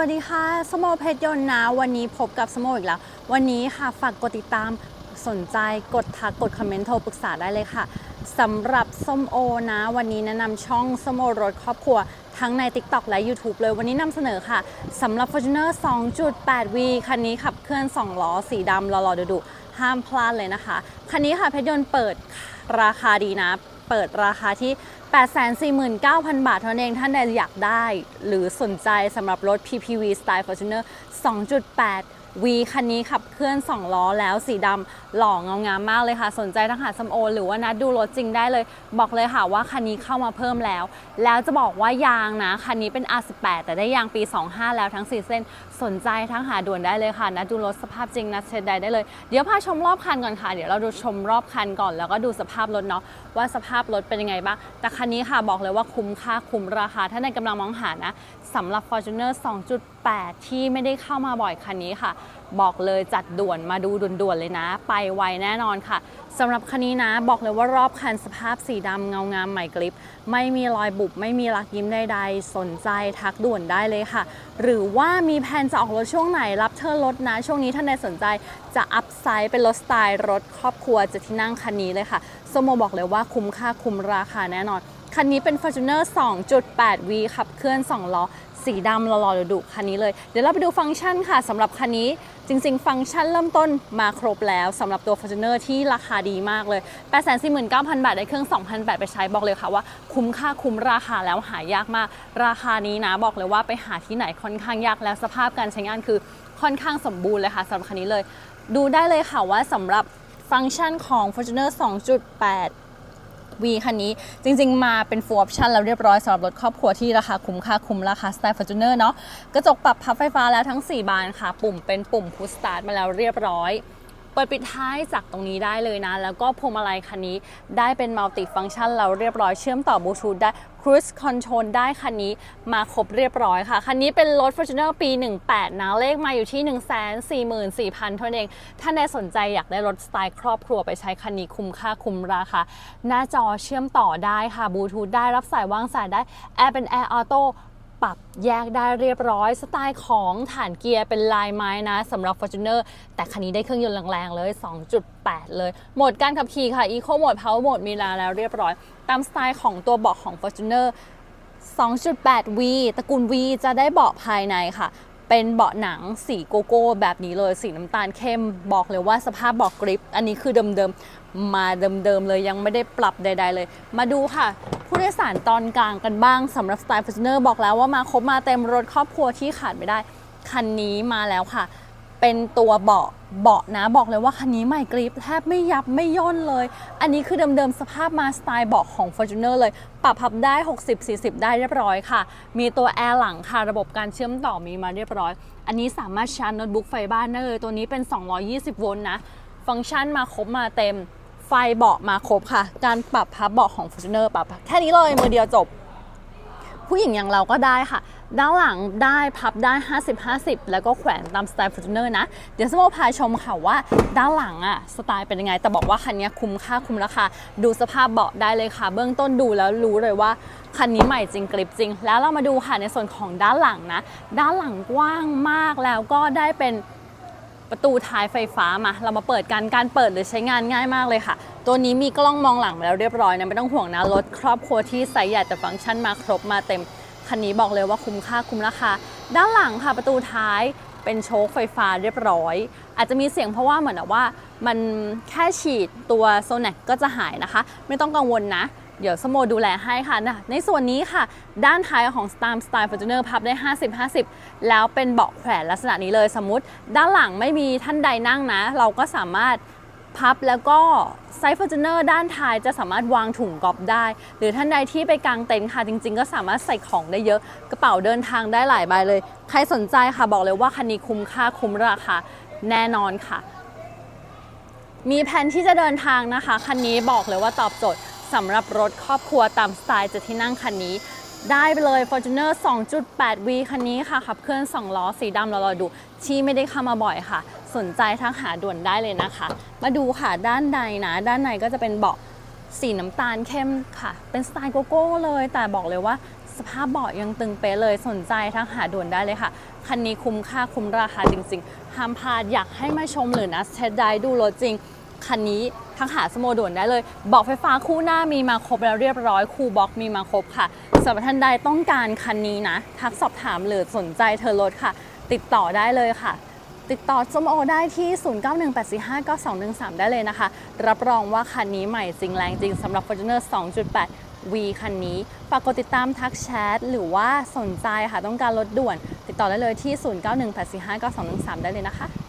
วัสดีค่ะ สโมเพชรยนต์นะ วันนี้พบกับสโมอีกแล้ว วันนี้ค่ะฝากกดติดตามสนใจกดทักกดคอมเมนต์โทรปรึกษาได้เลยค่ะสำหรับส้มโอนะ วันนี้แนะนำช่องสโมรถครอบครัว ทั้งใน TikTok และ YouTube เลยวันนี้นำเสนอค่ะสำหรับ Fortuner 2.8V คันนี้ขับเคลื่อน 2 ล้อ สีดำรอๆดุๆห้ามพลาดเลยนะคะ คันนี้ค่ะเพชรยนต์เปิดราคาดีนะ เปิดราคาที่ 849,000 บาทเท่านั้นเองท่านใดอยากได้ หรือสนใจสำหรับรถ PPV Style Fortuner 2.8 V คันนี้ขับเคลื่อน 2 ล้อแล้วสีดำหล่อเงางามมากเลยค่ะ สนใจทั้งหาสมโอ หรือว่านัดดูรถจริงได้เลย บอกเลยค่ะว่าคันนี้เข้ามาเพิ่มแล้ว แล้วจะบอกว่ายางนะ คันนี้เป็น R18 แต่ได้ยางปี 25 แล้วทั้ง 4 เส้น สนใจทั้งหาด่วนได้เลยค่ะนัดดูรถสภาพจริงนัดเช็ดได้ได้เลย เดี๋ยวพาชมรอบคันก่อนค่ะ เดี๋ยวเราดูชมรอบคันก่อน แล้วก็ดูสภาพรถเนาะว่าสภาพรถเป็นยังไงบ้าง แต่คันนี้ค่ะบอกเลยว่าคุ้มค่าคุ้มราคา ถ้าในกำลังมองหานะสำหรับ Fortuner 2.8 ที่ไม่ได้เข้ามาบ่อยคันนี้ค่ะบอกเลยจัดด่วนมาดูด่วนๆเลยนะ ไปไวแน่นอนค่ะสำหรับคันนี้นะ บอกเลยว่ารอบคันสภาพสีดำเงางามใหม่กริบไม่มีรอยบุบไม่มีรักยิ้มใดๆ สนใจทักด่วนได้เลยค่ะ หรือว่ามีแผนจะออกรถช่วงไหนรับเธอรถนะ ช่วงนี้ท่านใดสนใจจะอัพไซด์เป็นรถสไตล์รถครอบครัวจะที่นั่งคันนี้เลยค่ะสมโมบอกเลยว่าคุ้มค่าคุ้มราคาแน่นอนคันนี้เป็น Fortuner 2.8V ขับเคลื่อน 2 ล้อ สีดำหล่อๆดุคันนี้เลย เดี๋ยวเราไปดูฟังก์ชันค่ะสำหรับคันนี้จริง ๆ ฟังก์ชันเริ่มต้นมาครบแล้วสำหรับตัว Fortuner ที่ราคาดีมากเลย 849,000 บาท ได้เครื่อง 2,008 ไปใช้บอกเลยค่ะว่าคุ้มค่าคุ้มราคาแล้วหายากมาก ราคานี้นะบอกเลยว่าไปหาที่ไหนค่อนข้างยากแล้วสภาพการใช้งานคือค่อนข้างสมบูรณ์เลยค่ะสำหรับคันนี้เลย ดูได้เลยค่ะว่าสำหรับฟังก์ชันของ Fortuner 2.8 วีคันนี้จริง ๆ มาเป็น full option แล้วเรียบร้อยสำหรับรถครอบครัวที่ราคาคุ้มค่าคุ้มราคาสไตล์ Fortuner เนาะกระจกปรับพับไฟฟ้าแล้วทั้ง 4 บานค่ะ ปุ่มเป็นปุ่ม push start มาแล้วเรียบร้อยเปิดปิดท้ายจากตรงนี้ได้เลยนะ แล้วก็พวงมาลัยคันนี้ได้เป็นมัลติฟังก์ชันแล้วเรียบร้อยเชื่อมต่อบลูทูธได้ Cruise Control ได้คันนี้มาครบเรียบร้อยค่ะ คันนี้เป็นรถ Fortuner ปี 18 นะ เลขมาอยู่ที่ 144,000เท่านั้นเอง ถ้าในสนใจอยากได้รถสไตล์ครอบครัวไปใช้คันนี้คุ้มค่าคุ้มราคาหน้าจอเชื่อมต่อได้ค่ะบลูทูธได้รับสายวางสายได้แอร์เป็นแอร์ออโต้ ปรับแยกได้เรียบร้อย สไตล์ของฐานเกียร์เป็นลายไม้นะสำหรับ Fortuner แต่คันนี้ได้เครื่องยนต์แรงๆเลย 2.8 เลยโหมดการขับขี่ค่ะ Eco Mode Power Mode มีแล้วแล้วเรียบร้อย ตามสไตล์ของตัวเบาะของ Fortuner 2.8V ตระกูล V จะได้เบาะภายในค่ะ เป็นเบาะหนังสีโกโก้แบบนี้เลย สีน้ำตาลเข้ม บอกเลยว่าสภาพเบาะกริป อันนี้คือเดิมๆ มาเดิมๆเลยยังไม่ได้ปรับใด ๆ เลย มาดูค่ะ ผู้โดยสารตอนกลางกันบ้างสำหรับสไตล์ Fortuner บอกแล้วว่ามาครบมาเต็มรถครอบครัวที่ขาดไม่ได้ คันนี้มาแล้วค่ะ เป็นตัวเบาะเบาะนะบอกเลยว่าคันนี้ใหม่กริปแทบไม่ยับไม่ย่นเลย อันนี้คือเดิมๆสภาพมาสไตล์เบาะของ Fortuner เลย ปรับพับได้ 60-40 ได้เรียบร้อยค่ะ มีตัวแอร์หลังค่ะ ระบบการเชื่อมต่อมีมาเรียบร้อย อันนี้สามารถชาร์จโน้ตบุ๊กไฟบ้านได้เลย ตัวนี้เป็น 220 โวลต์นะ ฟังก์ชันมาครบมาเต็ม ไฟเบาะมาครบค่ะ การปรับพับเบาะของ Fortuner ปรับแค่นี้เลยมือเดียวจบ ผู้หญิงอย่างเราก็ได้ค่ะ ด้านหลังได้พับได้ 50-50 แล้วก็แขวนตามสไตล์ Fortuner นะ เดี๋ยวสมมติพาชมค่ะว่า ด้านหลังอะสไตล์เป็นยังไง แต่บอกว่าคันนี้คุ้มค่าคุ้มราคาดูสภาพเบาะได้เลยค่ะ เบื้องต้นดูแล้วรู้เลยว่าคันนี้ใหม่จริงกริบจริง แล้วเรามาดูค่ะในส่วนของด้านหลังนะ ด้านหลังกว้างมากแล้วก็ได้เป็น ประตูท้ายไฟฟ้ามา เรามาเปิดกันการเปิดหรือใช้งานง่ายมากเลยค่ะ ตัวนี้มีกล้องมองหลังมาแล้วเรียบร้อยนะไม่ต้องห่วงนะรถครอบครัวที่ไซส์ใหญ่แต่ฟังก์ชันมาครบมาเต็มคันนี้บอกเลยว่าคุ้มค่าคุ้มราคาด้านหลังค่ะประตูท้ายเป็นโชคไฟฟ้าเรียบร้อย อาจจะมีเสียงเพราะว่าเหมือนว่ามันแค่ฉีดตัวโซน a กก็จะหายนะคะ ไม่ต้องกังวลนะ เดี๋ยวสโมดูแลให้ค่ะนะในส่วนนี้ค่ะ ด้านท้ายของ Star Style Fortuner พับได้ 50-50 แล้วเป็นเบาะแขวนลักษณะนี้เลยสมมติ ด้านหลังไม่มีท่านใดนั่งนะ เราก็สามารถพับแล้วก็ไซส์ Fortuner ด้านท้ายจะสามารถวางถุงกอบได้ หรือท่านใดที่ไปกางเต็นท์ค่ะ จริง ๆ ก็สามารถใส่ของได้เยอะ กระเป๋าเดินทางได้หลายใบเลย ใครสนใจค่ะบอกเลยว่าคันนี้คุ้มค่าคุ้มราคาแน่นอนค่ะ มีแผนที่จะเดินทางนะคะ คันนี้บอกเลยว่าตอบโจทย์ สำหรับรถครอบครัวตามสไตล์เจะที่นั่งคันนี้ ได้ไปเลย Fortuner 2.8V คันนี้ค่ะ ขับเคลื่อน 2 ล้อสีดำเรารอดูที่ไม่ได้เข้ามาบ่อยค่ะ สนใจทักหาด่วนได้เลยนะคะ มาดูค่ะด้านในนะ ด้านในก็จะเป็นเบาะสีน้ำตาลเข้มค่ะ เป็นสไตล์โกโก้เลย แต่บอกเลยว่าสภาพเบาะยังตึงเป๊ะเลยสนใจทั้งหาด่วนได้เลยค่ะ คันนี้คุ้มค่าคุ้มราคาจริงๆห้ามพลาดอยากให้มาชมหรือนะเทสได้ดูรถจริง คันนี้ทั้งหาสโมด่วนได้เลย บอกไฟฟ้าคู่หน้ามีมาครบแล้วเรียบร้อย คู่บล็อกมีมาครบค่ะสำหรับท่านใดต้องการคันนี้นะ ทักสอบถามหรือสนใจเธอรถค่ะ ติดต่อได้เลยค่ะ ติดต่อสมโอได้ที่ 0918459213 ได้เลยนะคะ รับรองว่าคันนี้ใหม่จริงแรงจริงสำหรับ Fortuner 2.8 V คันนี้ฝากกดติดตามทักแชทหรือว่าสนใจค่ะต้องการรถด่วน ติดต่อได้เลยที่ 0918459213 ได้เลยนะคะ